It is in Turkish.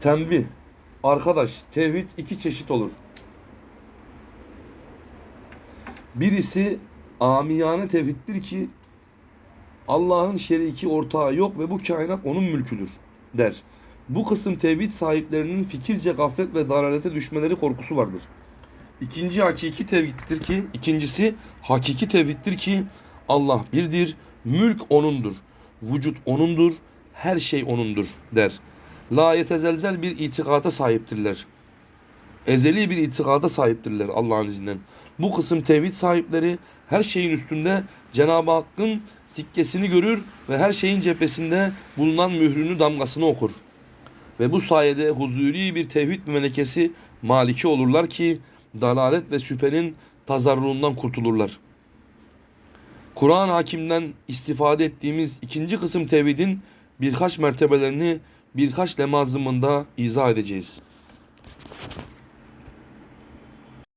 Tembih. Arkadaş, tevhid iki çeşit olur. Birisi amiyane tevhiddir ki Allah'ın şeriki ortağı yok ve bu kainat onun mülküdür der. Bu kısım tevhid sahiplerinin fikirce gaflet ve dalalete düşmeleri korkusu vardır. İkinci hakiki tevhiddir ki, ikincisi hakiki tevhiddir ki Allah birdir, mülk O'nundur, vücut O'nundur, her şey O'nundur der. La yetezelzel bir itikata sahiptirler. Ezeli bir itikada sahiptirler Allah'ın izniyle. Bu kısım tevhid sahipleri her şeyin üstünde Cenab-ı Hakk'ın sikkesini görür ve her şeyin cephesinde bulunan mührünü damgasını okur. Ve bu sayede huzuri bir tevhid melekesi maliki olurlar ki dalalet ve şüphenin tazarruğundan kurtulurlar. Kur'an hakimden istifade ettiğimiz ikinci kısım tevhidin birkaç mertebelerini birkaç lemazımında izah edeceğiz.